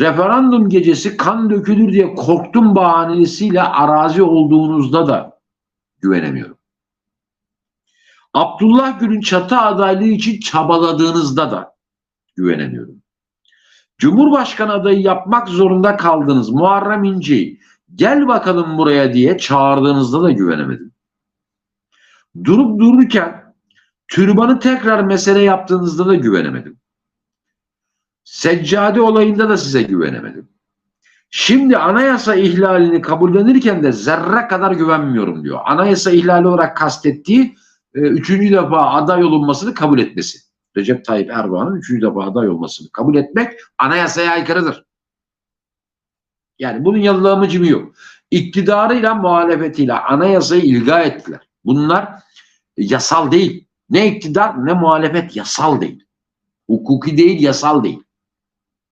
Referandum gecesi kan dökülür diye korktum bahanesiyle arazi olduğunuzda da güvenemiyorum. Abdullah Gül'ün çatı adaylığı için çabaladığınızda da güvenemiyorum. Cumhurbaşkanı adayı yapmak zorunda kaldınız Muharrem İnce'yi gel bakalım buraya diye çağırdığınızda da güvenemedim. Durup dururken türbanı tekrar mesele yaptığınızda da güvenemedim. Seccade olayında da size güvenemedim. Şimdi anayasa ihlalini kabullenirken de zerre kadar güvenmiyorum diyor. Anayasa ihlali olarak kastettiği e, üçüncü defa aday olunmasını kabul etmesi. Recep Tayyip Erdoğan'ın üçüncü defa aday olmasını kabul etmek anayasaya aykırıdır. Yani bunun yalılamıcımı yok. İktidarıyla muhalefetiyle anayasayı ilga ettiler. Bunlar yasal değil. Ne iktidar ne muhalefet yasal değil. Hukuki değil, yasal değil.